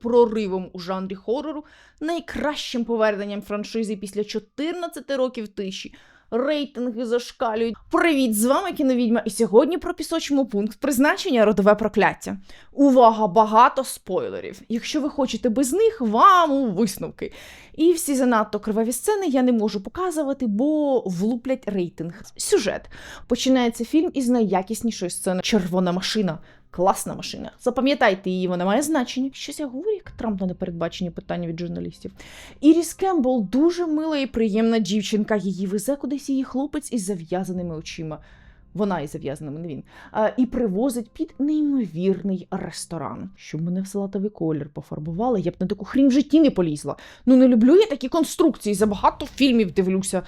проривом у жанрі хорору, найкращим поверненням франшизи після 14 років тиші. Рейтинги зашкалюють. Привіт, з вами кіновідьма, і сьогодні пропісочимо пункт призначення родове прокляття. Увага, багато спойлерів. Якщо ви хочете без них, вам у висновки. І всі занадто криваві сцени я не можу показувати, бо влуплять рейтинг. Сюжет. Починається фільм із найякіснішої сцени Червона машина. Класна машина. Запам'ятайте її, вона має значення. Щось я говорю, як Трамп на непередбачені питання від журналістів. Іріс Кембл дуже мила і приємна дівчинка. Її везе кудись її хлопець із зав'язаними очима. Вона із зав'язаними, не він. А, і привозить під неймовірний ресторан. Щоб мене в салатовий колір пофарбували, я б на таку хрінь в житті не полізла. Ну не люблю я такі конструкції, забагато фільмів дивлюся.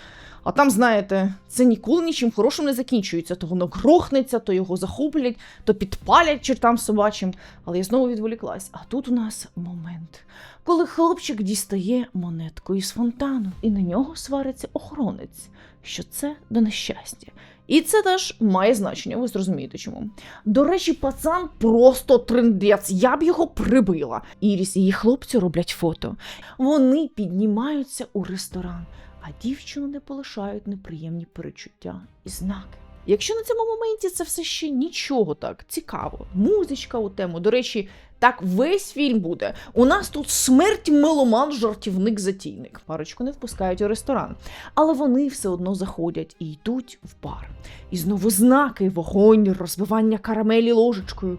А там, знаєте, це ніколи нічим хорошим не закінчується. То воно грохнеться, то його захоплять, то підпалять чертам собачим. Але я знову відволіклась. А тут у нас момент, коли хлопчик дістає монетку із фонтану, і на нього свариться охоронець, що це до нещастя. І це теж має значення, ви зрозумієте чому. До речі, пацан просто трендець, я б його прибила. Іріс і її хлопці роблять фото. Вони піднімаються у ресторан, а дівчину не полишають неприємні перечуття і знаки. Якщо на цьому моменті це все ще нічого так цікаво, музичка у тему. До речі, так весь фільм буде. У нас тут смерть меломан, жартівник, затійник. Парочку не впускають у ресторан, але вони все одно заходять і йдуть в бар. І знову знаки, вогонь, розбивання карамелі ложечкою.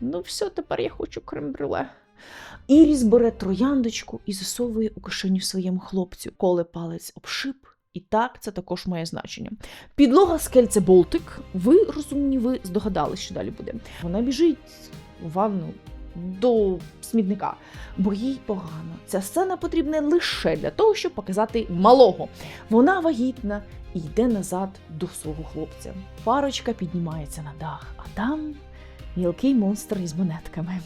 Ну, все, тепер я хочу крем-брюле. Іріс бере трояндочку і засовує у кишеню своєму хлопцю, коли палець обшип. І так це також має значення. Підлога скель це болтик. Ви розумні, ви здогадались, що далі буде. Вона біжить в ванну до смітника, бо їй погано. Ця сцена потрібна лише для того, щоб показати малого. Вона вагітна і йде назад до свого хлопця. Парочка піднімається на дах, а там мілкий монстр із монетками.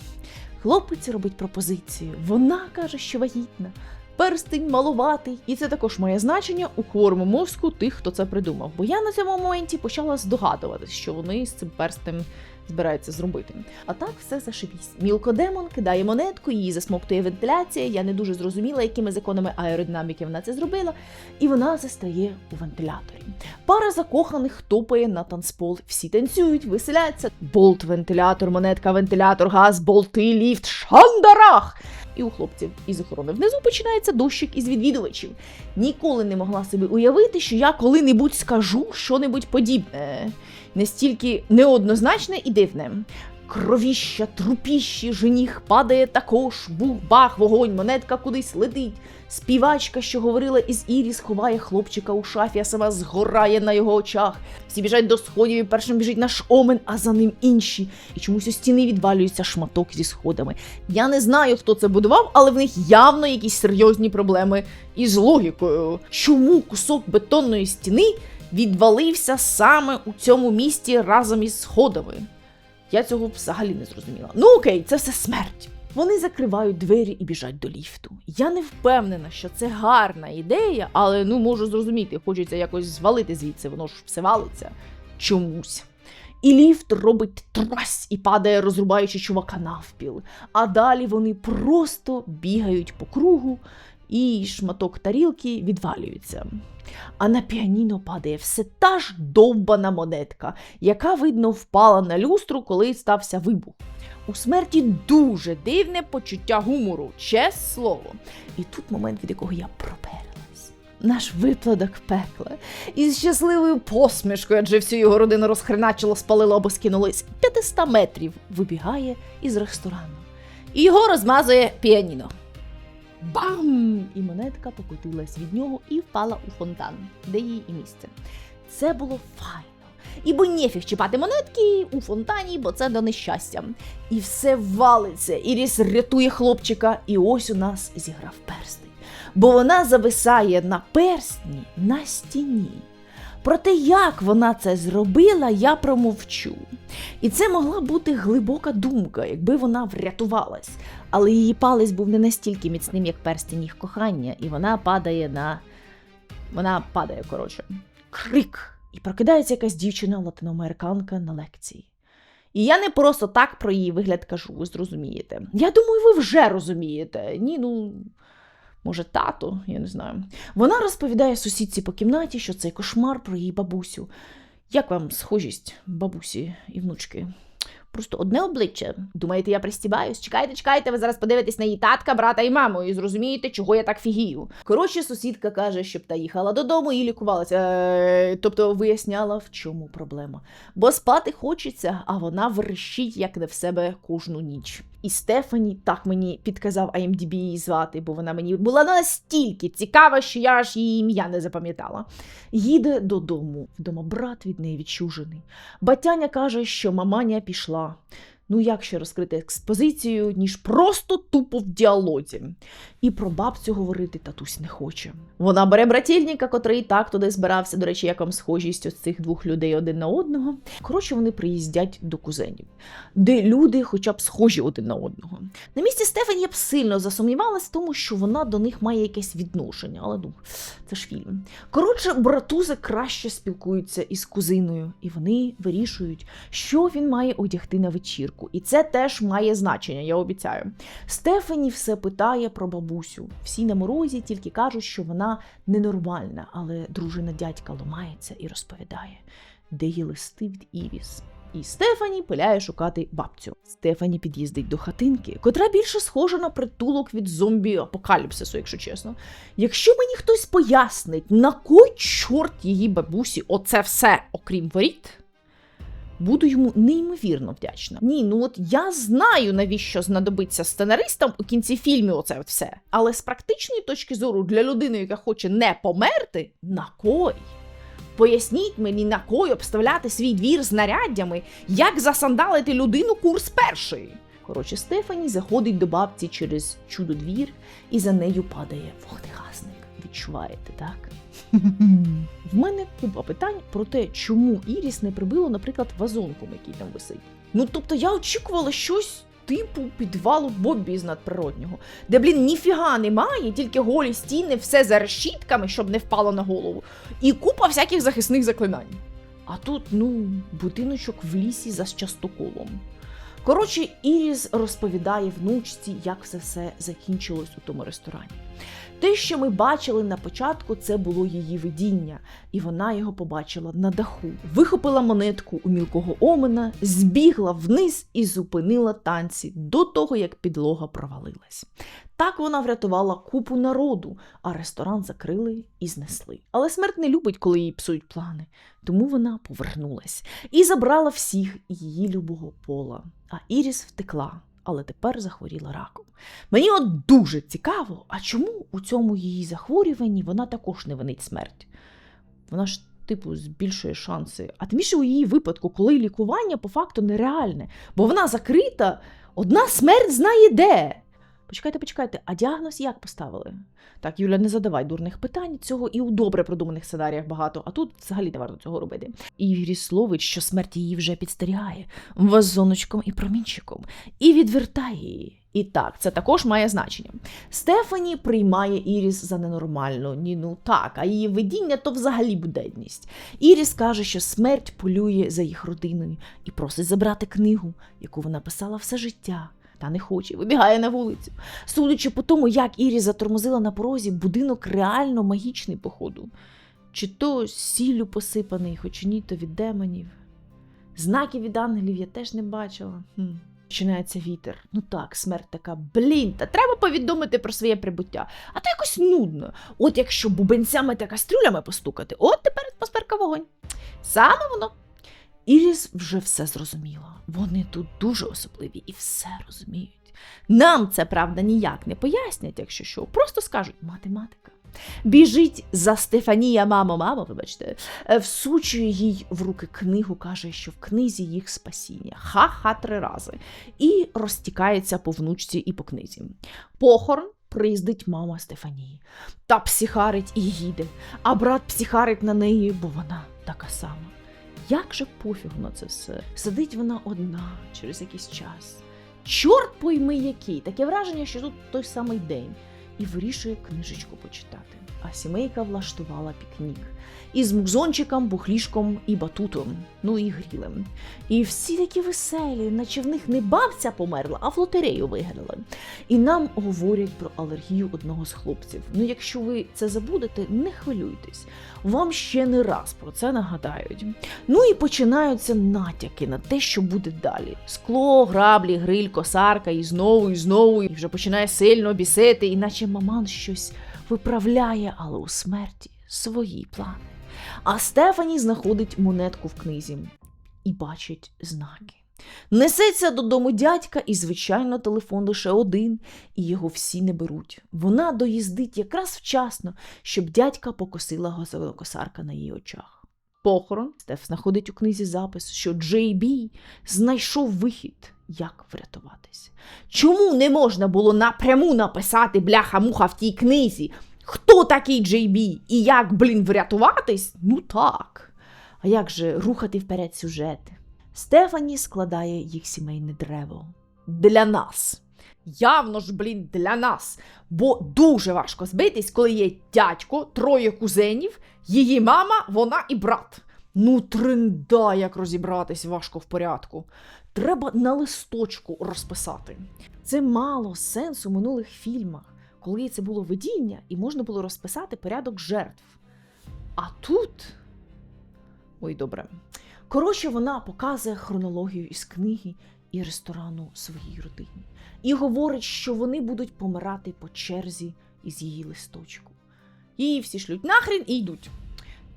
Хлопець робить пропозицію. Вона каже, що вагітна. Перстень малуватий, і це також має значення у хворому мозку тих, хто це придумав. Бо я на цьому моменті почала здогадуватись, що вони з цим перстем збираються зробити. А так все зашибісь. Мілкодемон кидає монетку, її засмоктує вентиляція. Я не дуже зрозуміла, якими законами аеродинаміки вона це зробила, і вона застає у вентиляторі. Пара закоханих топає на танцпол. Всі танцюють, веселяться. Болт, вентилятор, монетка, вентилятор, газ, болти, ліфт, шандарах! І у хлопців із охорони внизу починається дощик із відвідувачів. Ніколи не могла собі уявити, що я коли-небудь скажу що-небудь подібне. Настільки неоднозначне і дивне. Кровіща, трупіщі, жених падає також, бух-бах, вогонь, монетка кудись летить. Співачка, що говорила із Іріс, ховає хлопчика у шафі, а сама згорає на його очах. Всі біжать до сходів і першим біжить наш омен, а за ним інші. І чомусь у стіни відвалюється шматок зі сходами. Я не знаю, хто це будував, але в них явно якісь серйозні проблеми із логікою. Чому кусок бетонної стіни відвалився саме у цьому місті разом із сходами? Я цього взагалі не зрозуміла. Ну окей, це все смерть. Вони закривають двері і біжать до ліфту. Я не впевнена, що це гарна ідея, але ну можу зрозуміти, хочеться якось звалити звідси, воно ж все валиться чомусь. І ліфт робить трась і падає, розрубаючи чувака навпіл. А далі вони просто бігають по кругу, і шматок тарілки відвалюється. А на піаніно падає все та ж довбана монетка, яка, видно, впала на люстру, коли стався вибух. У смерті дуже дивне почуття гумору, чесне слово. І тут момент, від якого я проперлась. Наш випадок пекла. Із щасливою посмішкою, адже всю його родину розхреначило, спалило або скинулись 500 метрів, вибігає із ресторану. І його розмазує піаніно. Бам! І монетка покотилась від нього і впала у фонтан, де її і місце. Це було файно. І бо нефіг чіпати монетки у фонтані, бо це до нещастя. І все валиться. Іріс рятує хлопчика, і ось у нас зіграв перстень. Бо вона зависає на перстні на стіні. Про те, як вона це зробила, я промовчу. І це могла бути глибока думка, якби вона врятувалась. Але її палець був не настільки міцним, як перстень їх кохання, і вона падає на. Вона падає, коротше. Крик! І прокидається якась дівчина латиноамериканка на лекції. І я не просто так про її вигляд кажу, ви зрозумієте. Я думаю, ви вже розумієте. Ні, ну. Може, тато, я не знаю. Вона розповідає сусідці по кімнаті, що цей кошмар про її бабусю. Як вам схожість бабусі і внучки? Просто одне обличчя. Думаєте, я пристібаюсь? Чекайте, чекайте, ви зараз подивитесь на її татка, брата і маму, і зрозумієте, чого я так фігію. Коротше, сусідка каже, щоб та їхала додому і лікувалася. Е, тобто виясняла, в чому проблема. Бо спати хочеться, а вона верещить, як не в себе кожну ніч. І Стефані так мені підказав IMDb її звати, бо вона мені була настільки цікава, що я аж її ім'я не запам'ятала. Їде додому. Вдома брат від неї відчужений. Батяня каже, що маманя пішла. Ну, як ще розкрити експозицію, ніж просто тупо в діалозі. І про бабцю говорити татусь не хоче. Вона бере брательника, котрий так туди збирався. До речі, як вам схожість ось цих двох людей один на одного. Коротше, вони приїздять до кузенів, де люди хоча б схожі один на одного. На місці Стефані я б сильно засумнівалась тому, що вона до них має якесь відношення, але ну, це ж фільм. Коротше, братузи краще спілкуються із кузиною, і вони вирішують, що він має одягти на вечірку. І це теж має значення, я обіцяю. Стефані все питає про бабусю. Всі на морозі тільки кажуть, що вона ненормальна, але дружина дядька ломається і розповідає, де є листи від Івіс. І Стефані пиляє шукати бабцю. Стефані під'їздить до хатинки, котра більше схожа на притулок від зомбі апокаліпсису, якщо чесно. Якщо мені хтось пояснить, на кой чорт її бабусі оце все, окрім воріт, буду йому неймовірно вдячна. Ні, ну от я знаю, навіщо знадобиться сценаристам у кінці фільму оце все. Але з практичної точки зору для людини, яка хоче не померти, на кой? Поясніть мені, на кой обставляти свій двір знаряддями, як засандалити людину курс перший. Коротше, Стефані заходить до бабці через чудо двір, і за нею падає вогнегасник. Відчуваєте, так? В мене купа питань про те, чому Іріс не прибило, наприклад, вазонком, який там висить. Ну тобто я очікувала щось типу підвалу Боббі з надприроднього, де, блін, ніфіга немає, тільки голі стіни, все за решітками, щоб не впало на голову, і купа всяких захисних заклинань. А тут, ну, будиночок в лісі за частоколом. Коротше, Іріс розповідає внучці, як все все закінчилось у тому ресторані. Те, що ми бачили на початку, це було її видіння, і вона його побачила на даху. Вихопила монетку у мілкого омена, збігла вниз і зупинила танці до того, як підлога провалилась. Так вона врятувала купу народу, а ресторан закрили і знесли. Але смерть не любить, коли їй псують плани, тому вона повернулась і забрала всіх її любого пола. А Іріс втекла, але тепер захворіла раком. Мені от дуже цікаво, а чому у цьому її захворюванні вона також не винить смерть? Вона ж, типу, збільшує шанси. А тим більше у її випадку, коли лікування по факту нереальне, бо вона закрита, одна смерть знає де. Почекайте, почекайте, а діагноз як поставили? Так, Юля, не задавай дурних питань, цього і у добре продуманих сценаріях багато, а тут взагалі не варто цього робити. Іріс словить, що смерть її вже підстерігає вазоночком і промінчиком, і відвертає її. І так, це також має значення. Стефані приймає Іріс за ненормальну. Ні, ну так, а її видіння то взагалі буденність. Іріс каже, що смерть полює за їх родиною і просить забрати книгу, яку вона писала все життя. Та не хоче, вибігає на вулицю. Судячи по тому, як Іріс затормозила на порозі, будинок реально магічний, походу. Чи то сіллю посипаний, хоч ні, то від демонів. Знаків від ангелів я теж не бачила. Хм. Починається вітер. Ну так, смерть така, блін, та треба повідомити про своє прибуття. А то якось нудно. От якщо бубенцями та кастрюлями постукати, от тепер атмосферка вогонь. Саме воно. Іріс вже все зрозуміла. Вони тут дуже особливі і все розуміють. Нам це, правда, ніяк не пояснять, якщо що, просто скажуть математика. Біжить за Стефанія, мамо, мамо, вибачте, е, всучує їй в руки книгу, каже, що в книзі їх спасіння. Ха-ха три рази. І розтікається по внучці і по книзі. Похорон приїздить мама Стефанії. Та психарить і їде, а брат психарить на неї, бо вона така сама. Як же пофіг на це все? Сидить вона одна через якийсь час. Чорт пойми який, таке враження, що тут той самий день, і вирішує книжечку почитати. А сімейка влаштувала пікнік. Із мукзончиком, бухлішком і батутом, ну і грілем. І всі такі веселі, наче в них не бабця померла, а в лотерею виграли. І нам говорять про алергію одного з хлопців. Ну, якщо ви це забудете, не хвилюйтесь. Вам ще не раз про це нагадають. Ну і починаються натяки на те, що буде далі. Скло, граблі, гриль, косарка, і знову, і знову, і вже починає сильно бісити, іначе маман щось виправляє, але у смерті свої плани. А Стефані знаходить монетку в книзі і бачить знаки. Несеться додому дядька, і, звичайно, телефон лише один, і його всі не беруть. Вона доїздить якраз вчасно, щоб дядька покосила газовикосарка на її очах. Похорон Стеф знаходить у книзі запис, що Джей Бі знайшов вихід, як врятуватись. Чому не можна було напряму написати бляха-муха в тій книзі? Хто такий Джей Бі і як, блін, врятуватись? Ну так. А як же рухати вперед сюжет? Стефані складає їх сімейне древо. Для нас. Явно ж, блін, для нас. Бо дуже важко збитись, коли є дядько, троє кузенів, її мама, вона і брат. Ну, тренда, як розібратись важко в порядку. Треба на листочку розписати. Це мало сенсу в минулих фільмах, коли це було видіння і можна було розписати порядок жертв. А тут. Ой, добре. Коротше, вона показує хронологію із книги і ресторану своїй родині. І говорить, що вони будуть помирати по черзі із її листочку. Її всі шлють нахрін і йдуть.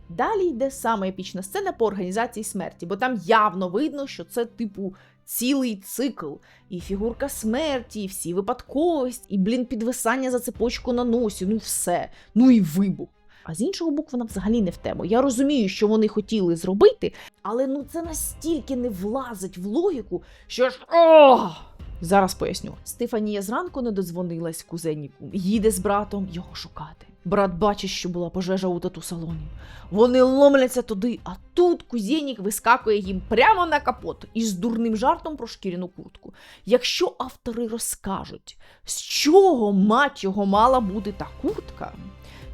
Далі йде саме епічна сцена по організації смерті, бо там явно видно, що це, типу, цілий цикл. І фігурка смерті, і всі випадковість, і, блін, підвисання за цепочку на носі, ну все, ну і вибух. А з іншого боку, вона взагалі не в тему. Я розумію, що вони хотіли зробити, але ну це настільки не влазить в логіку, що ж. О! Зараз поясню. Стефанія зранку не додзвонилась кузеніку, їде з братом його шукати. Брат бачить, що була пожежа у тату салоні. Вони ломляться туди, а тут кузенік вискакує їм прямо на капот із дурним жартом про шкіряну куртку. Якщо автори розкажуть, з чого мать його мала бути та куртка,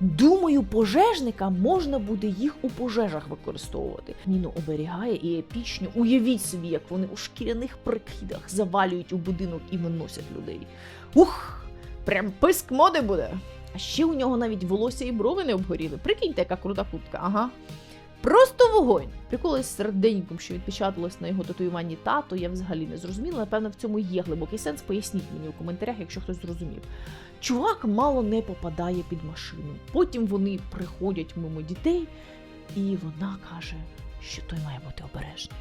Думаю, пожежникам можна буде їх у пожежах використовувати. Ніно оберігає і епічно. Уявіть собі, як вони у шкіряних прикидах завалюють у будинок і виносять людей. Ух, прям писк моди буде. А ще у нього навіть волосся і брови не обгоріли. Прикиньте, яка крута куртка, ага. Просто вогонь. Приколи з серденьком, що відпечаталось на його татуюванні тато, я взагалі не зрозуміла. Напевно, в цьому є глибокий сенс. Поясніть мені у коментарях, якщо хтось зрозумів. Чувак мало не попадає під машину. Потім вони приходять мимо дітей, і вона каже, що той має бути обережний.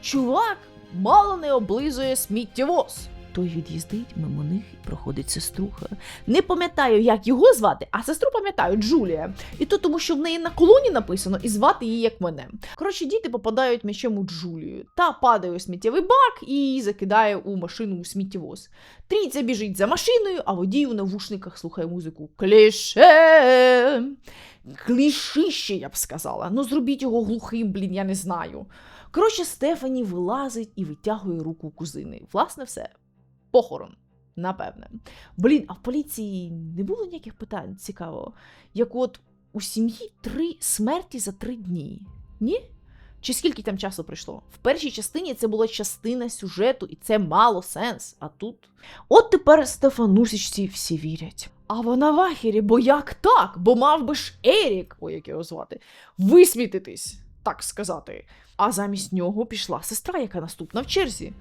Чувак мало не облизує сміттєвоз. Той від'їздить мимо них і проходить сеструха. Не пам'ятаю, як його звати, а сестру пам'ятаю Джулія. І то тому, що в неї на колоні написано і звати її як мене. Коротше, діти попадають м'ячем у Джулію та падає у сміттєвий бак і її закидає у машину у сміттєвоз. Трійця біжить за машиною, а водій у навушниках слухає музику. Кліше. Клішище, я б сказала. Ну, зробіть його глухим, блін, я не знаю. Коротше, Стефані вилазить і витягує руку кузини. Власне, все. Похорон. Напевне. Блін, а в поліції не було ніяких питань цікаво. Як от у сім'ї три смерті за три дні. Ні? Чи скільки там часу пройшло? В першій частині це була частина сюжету, і це мало сенс. А тут. От тепер Стефанусічці всі вірять. А вона в ахері, бо як так? Бо мав би ж Ерік, ой, як його звати, висвітитись, так сказати. А замість нього пішла сестра, яка наступна в черзі.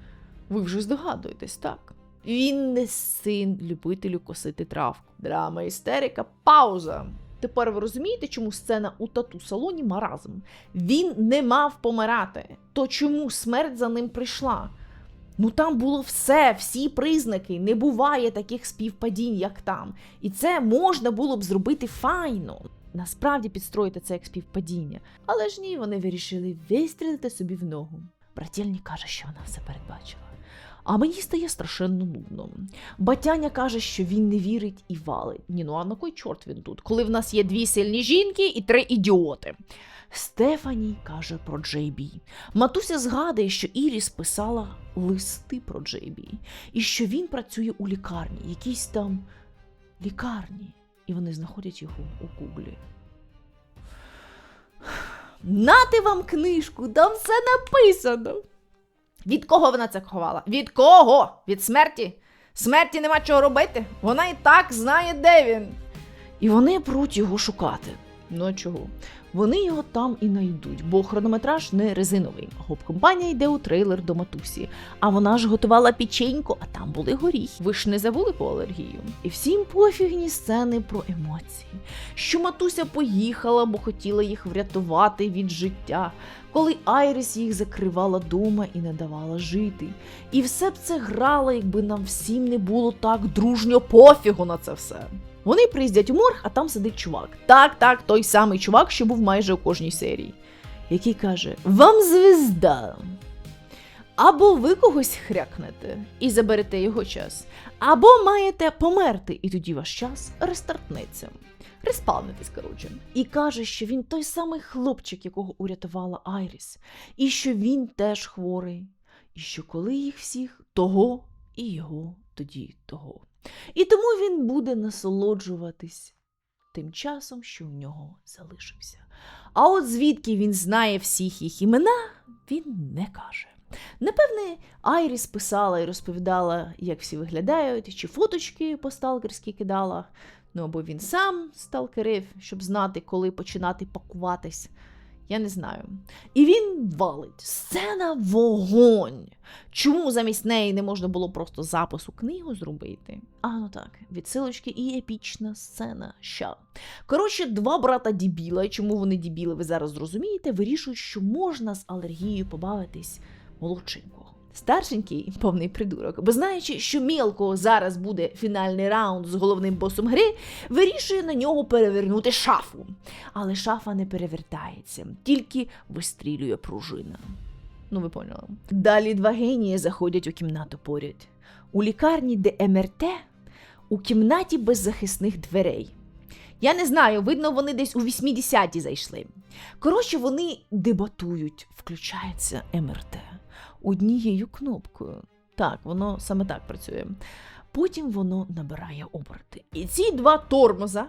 Ви вже здогадуєтесь, так? Він не син любителю косити травку. Драма, істерика, пауза. Тепер ви розумієте, чому сцена у тату салоні маразм? Він не мав помирати. То чому смерть за ним прийшла? Ну там було все, всі признаки. Не буває таких співпадінь, як там. І це можна було б зробити файно. Насправді підстроїти це як співпадіння. Але ж ні, вони вирішили вистрілити собі в ногу. Брательні каже, що вона все передбачила. А мені стає страшенно нудно. Батяня каже, що він не вірить і валить. Ні, ну а на кой чорт він тут? Коли в нас є дві сильні жінки і три ідіоти. Стефані каже про Джей Бі. Матуся згадує, що Іріс писала листи про Джей Бі, і що він працює у лікарні, якійсь там лікарні. І вони знаходять його у гуглі. Нати вам книжку, там все написано. Від кого вона це ховала? Від кого? Від смерті? Смерті нема чого робити. Вона і так знає, де він. І вони пруть його шукати. Ну чого? Вони його там і знайдуть, бо хронометраж не резиновий. Гоп-компанія йде у трейлер до матусі. А вона ж готувала печеньку, а там були горіхи. Ви ж не забули по алергію? І всім пофігні сцени про емоції. Що матуся поїхала, бо хотіла їх врятувати від життя, коли Айріс їх закривала дома і не давала жити. І все б це грало, якби нам всім не було так дружньо пофігу на це все. Вони приїздять у морг, а там сидить чувак. Так, так, той самий чувак, що був майже у кожній серії, який каже: Вам звізда. Або ви когось хрякнете і заберете його час, або маєте померти, і тоді ваш час рестартнеться. Респавнитись, коротше. І каже, що він той самий хлопчик, якого урятувала Айріс, і що він теж хворий, і що коли їх всіх, того і його тоді того. І тому він буде насолоджуватись тим часом, що в нього залишився. А от звідки він знає всіх їх імена, він не каже. Напевне, Айріс писала і розповідала, як всі виглядають, чи фоточки по сталкерськи кидала. Ну або він сам сталкерив, щоб знати, коли починати пакуватись. Я не знаю. І він валить. Сцена вогонь. Чому замість неї не можна було просто запису книгу зробити? А ну так, відсилочки і епічна сцена. Ща. Коротше, два брата дібіла, і чому вони дібіли, ви зараз зрозумієте, вирішують, що можна з алергією побавитись молодшинкого. Старшенький повний придурок, бо знаючи, що мілко зараз буде фінальний раунд з головним босом гри, вирішує на нього перевернути шафу. Але шафа не перевертається, тільки вистрілює пружина. Ну, ви поняли. Далі два генії заходять у кімнату поряд. У лікарні, де МРТ, у кімнаті без захисних дверей. Я не знаю, видно, вони десь у 80-ті зайшли. Коротше, вони дебатують, включається МРТ однією кнопкою. Так, воно саме так працює. Потім воно набирає оберти. І ці два тормоза.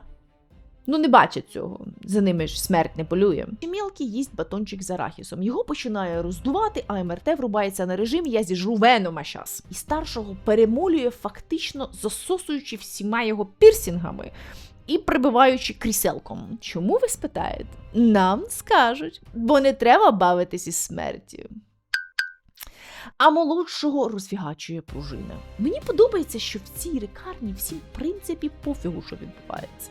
Ну, не бачать цього, за ними ж смерть не полює. Мілкий їсть батончик з арахісом. Його починає роздувати, а МРТ врубається на режим Я зіжру венома щас. І старшого перемолює, фактично засосуючи всіма його пірсінгами і прибиваючи кріселком. Чому ви спитаєте? Нам скажуть, бо не треба бавитись із смертю а молодшого розфігачує пружина. Мені подобається, що в цій лікарні всім, в принципі, пофігу, що відбувається.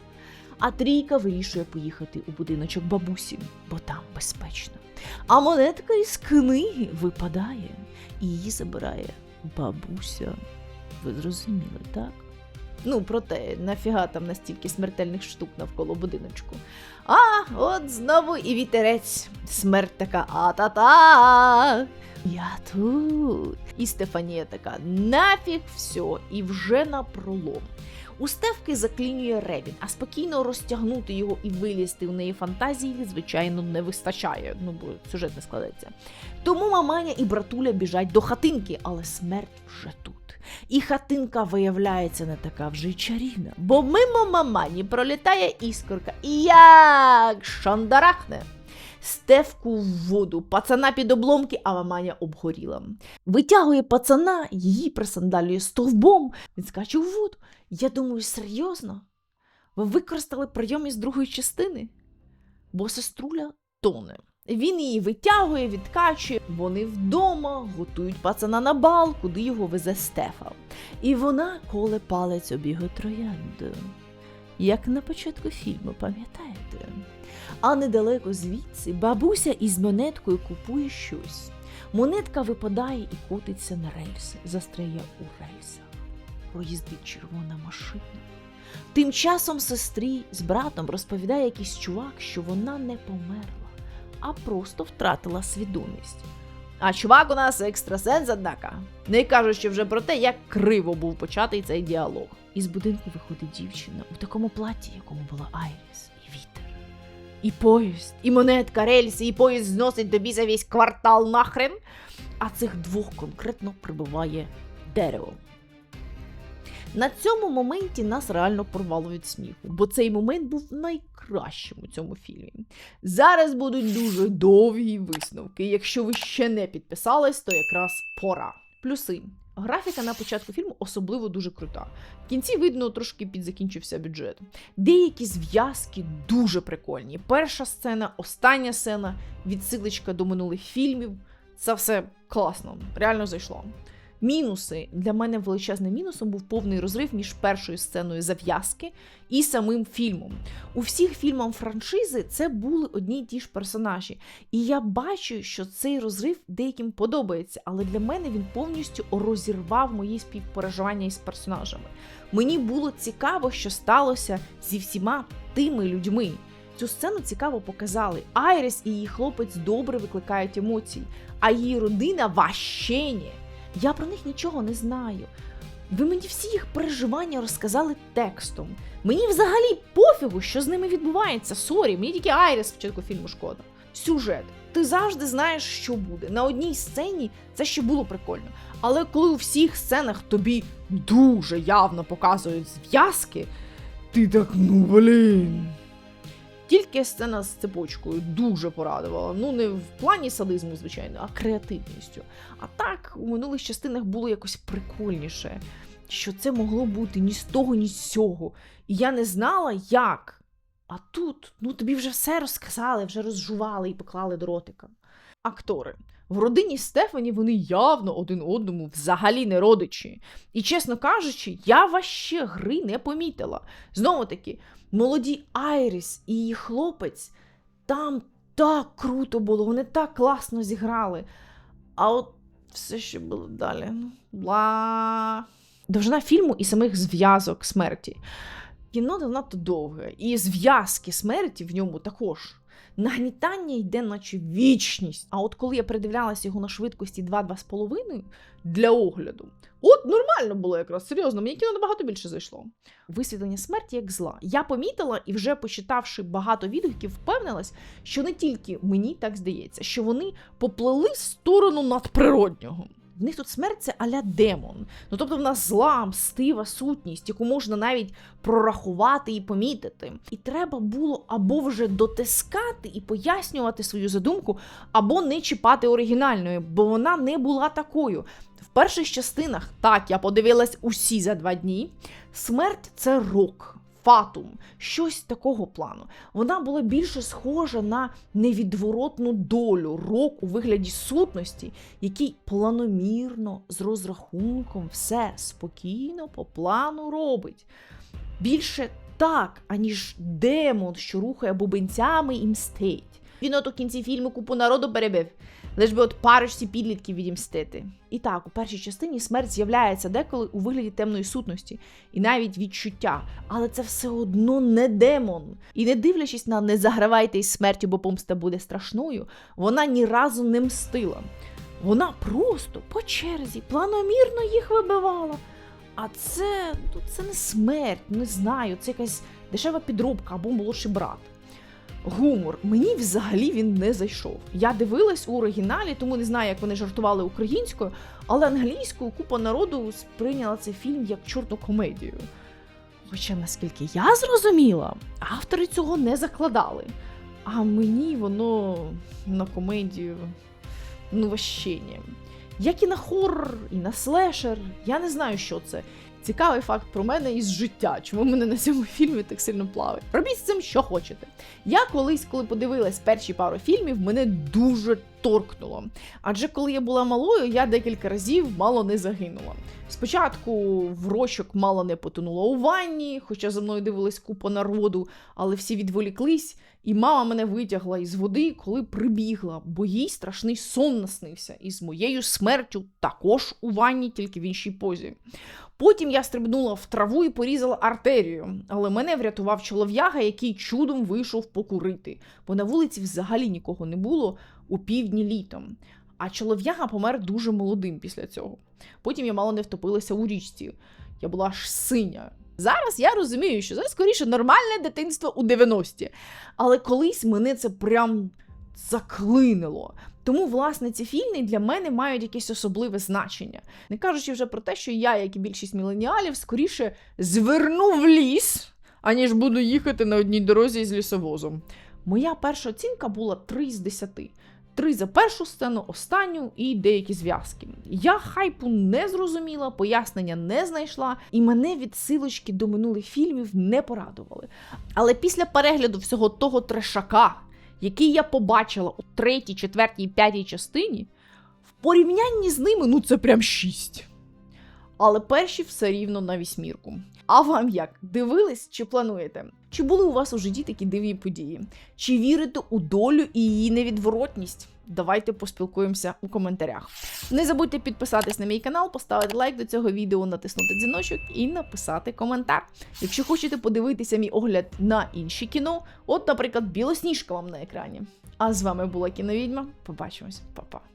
А трійка вирішує поїхати у будиночок бабусі, бо там безпечно. А монетка із книги випадає і її забирає бабуся. Ви зрозуміли, так? Ну, проте, нафіга там настільки смертельних штук навколо будиночку. А, от знову і вітерець. Смерть така а-та-та. Я тут. І Стефанія така: нафіг все, і вже на пролом. У Стевки заклінює ребін, а спокійно розтягнути його і вилізти в неї фантазії, звичайно, не вистачає, ну бо сюжет не складеться. Тому маманя і братуля біжать до хатинки, але смерть вже тут. І хатинка виявляється не така вже й чарівна, бо мимо мамані пролітає іскорка і як шандарахне. Стевку в воду, пацана під обломки, а маманя обгоріла. Витягує пацана, її присандалює стовбом, він скаче в воду. Я думаю, серйозно? Ви використали прийом із другої частини? Бо сеструля тоне. Він її витягує, відкачує. Вони вдома готують пацана на бал, куди його везе Стефа. І вона коле палець об його троянду. Як на початку фільму, пам'ятаєте? А недалеко звідси бабуся із монеткою купує щось. Монетка випадає і котиться на рельси, застряє у рельсах. Проїздить червона машина. Тим часом сестрі з братом розповідає якийсь чувак, що вона не померла, а просто втратила свідомість. А чувак у нас екстрасенс, однака, не кажучи вже про те, як криво був початий цей діалог. Із будинку виходить дівчина у такому платі, якому була Айріс, і вітер. І поїзд, і монетка, рельси, і поїзд зносить до біса весь квартал нахрен. А цих двох конкретно прибуває дерево. На цьому моменті нас реально порвало від сміху, бо цей момент був найкращим у цьому фільмі. Зараз будуть дуже довгі висновки. Якщо ви ще не підписались, то якраз пора. Плюси. Графіка на початку фільму особливо дуже крута. В кінці видно, трошки підзакінчився бюджет. Деякі зв'язки дуже прикольні. Перша сцена, остання сцена, відсилочка до минулих фільмів. Це все класно, реально зайшло. Мінуси для мене величезним мінусом був повний розрив між першою сценою зав'язки і самим фільмом. У всіх фільмах франшизи це були одні й ті ж персонажі. І я бачу, що цей розрив деяким подобається, але для мене він повністю розірвав мої співпереживання із персонажами. Мені було цікаво, що сталося зі всіма тими людьми. Цю сцену цікаво показали. Айрес і її хлопець добре викликають емоції, а її родина ващені. Я про них нічого не знаю. Ви мені всі їх переживання розказали текстом. Мені взагалі пофігу, що з ними відбувається. Сорі, мені тільки Айрес спочатку фільму шкода. Сюжет. Ти завжди знаєш, що буде. На одній сцені це ще було прикольно. Але коли у всіх сценах тобі дуже явно показують зв'язки, ти так, ну блін. Тільки сцена з цепочкою дуже порадувала. Ну, не в плані садизму, звичайно, а креативністю. А так, у минулих частинах було якось прикольніше, що це могло бути ні з того, ні з цього. І я не знала, як. А тут, ну тобі вже все розказали, вже розжували і поклали до ротика. Актори. В родині Стефані вони явно один одному взагалі не родичі. І, чесно кажучи, я ваще гри не помітила. Знову таки, молоді Айріс і її хлопець там так круто було, вони так класно зіграли. А от все, що було далі. ну, Бла. Довжина фільму і самих зв'язок смерті. Кіно занадто довге, і зв'язки смерті в ньому також. Нагнітання йде, наче вічність. А от коли я передивлялася його на швидкості 2-2,5 для огляду, от нормально було якраз, серйозно, мені кіно набагато більше зайшло. Висвітлення смерті як зла. Я помітила і вже почитавши багато відгуків, впевнилась, що не тільки мені так здається, що вони поплили в сторону надприроднього. В них тут смерть це аля демон. Ну тобто в нас зла, мстива сутність, яку можна навіть прорахувати і помітити. І треба було або вже дотискати і пояснювати свою задумку, або не чіпати оригінальної, бо вона не була такою. В перших частинах, так, я подивилась усі за два дні. Смерть це рок. Фатум, щось такого плану. Вона була більше схожа на невідворотну долю рок у вигляді сутності, який планомірно з розрахунком все спокійно по плану робить. Більше так, аніж демон, що рухає бубенцями і мстить. Він от у кінці фільму купу народу перебив, лиш би от парочці підлітків відімстити. І так, у першій частині смерть з'являється деколи у вигляді темної сутності і навіть відчуття, але це все одно не демон. І не дивлячись на не загравайте із смертю, бо помста буде страшною, вона ні разу не мстила. Вона просто по черзі планомірно їх вибивала. А це, ну, це не смерть, не знаю, це якась дешева підробка або молодший брат. Гумор. Мені взагалі він не зайшов. Я дивилась у оригіналі, тому не знаю, як вони жартували українською, але англійською купа народу сприйняла цей фільм як чорну комедію. Хоча, наскільки я зрозуміла, автори цього не закладали. А мені воно на комедію ну ні. Як і на хоррор, і на слешер, я не знаю, що це. Цікавий факт про мене із життя, чому мене на цьому фільмі так сильно плавить. Робіть з цим, що хочете. Я колись, коли подивилась перші пару фільмів, мене дуже торкнуло. Адже коли я була малою, я декілька разів мало не загинула. Спочатку в рочок мало не потонула у ванні, хоча за мною дивилась купа народу, але всі відволіклись, і мама мене витягла із води, коли прибігла, бо їй страшний сон наснився, і з моєю смертю також у ванні, тільки в іншій позі. Потім я стрибнула в траву і порізала артерію, але мене врятував чолов'яга, який чудом вийшов покурити, бо на вулиці взагалі нікого не було у півдні літом. А чолов'яга помер дуже молодим після цього. Потім я мало не втопилася у річці. Я була аж синя. Зараз я розумію, що це скоріше нормальне дитинство у 90-ті. Але колись мене це прям заклинило. Тому, власне, ці фільми для мене мають якесь особливе значення. Не кажучи вже про те, що я, як і більшість міленіалів, скоріше зверну в ліс, аніж буду їхати на одній дорозі з лісовозом. Моя перша оцінка була 3 з 10. Три за першу сцену, останню і деякі зв'язки. Я хайпу не зрозуміла, пояснення не знайшла, і мене відсилочки до минулих фільмів не порадували. Але після перегляду всього того трешака, який я побачила у третій, четвертій, п'ятій частині, в порівнянні з ними, ну це прям шість. Але перші все рівно на вісьмірку. А вам як? Дивились чи плануєте? Чи були у вас у житті такі дивні події? Чи вірите у долю і її невідворотність? Давайте поспілкуємося у коментарях. Не забудьте підписатись на мій канал, поставити лайк до цього відео, натиснути дзвіночок і написати коментар. Якщо хочете подивитися мій огляд на інші кіно, от, наприклад, білосніжка вам на екрані. А з вами була кіновідьма. Побачимось, Па-па.